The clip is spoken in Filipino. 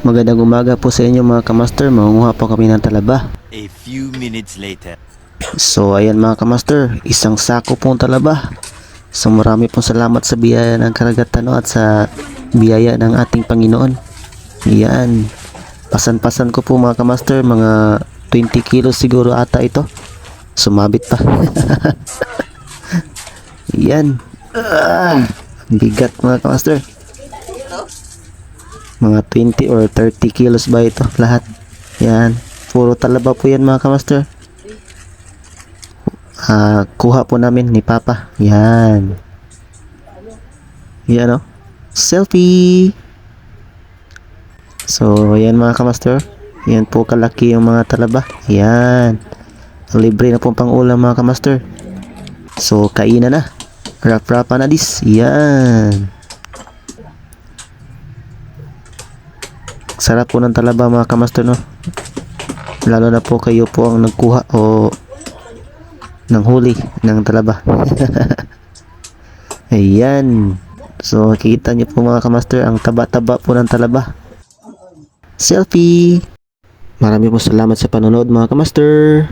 Magandang umaga po sa inyo mga kamaster. Mangunguha po kami ng talaba. A few minutes later. So ayan mga kamaster, isang sako pong talaba. So marami pong salamat sa biyaya ng karagatan no, at sa biyaya ng ating Panginoon. Yan. Pasan-pasan ko po mga kamaster, mga 20 kilos siguro ata ito. Sumabit pa. Yan. Ah, bigat mga kamaster. Mga 20 or 30 kilos ba ito lahat. Yan. Puro talaba po yan mga kamaster. Ah, kuha po namin ni Papa. Yan. Yan oh. Selfie. So, yan mga kamaster. Yan po kalaki yung mga talaba. Yan. Libre na pong pang ulam mga kamaster. So, kainan na. Rap-rapa na dis. Yan. Sarap po ng talaba mga kamaster no. Lalo na po kayo po ang nagkuha o ng huli ng talaba. Ayan. So, kikita niyo po mga kamaster ang taba-taba po ng talaba. Selfie! Marami po salamat sa panonood mga kamaster.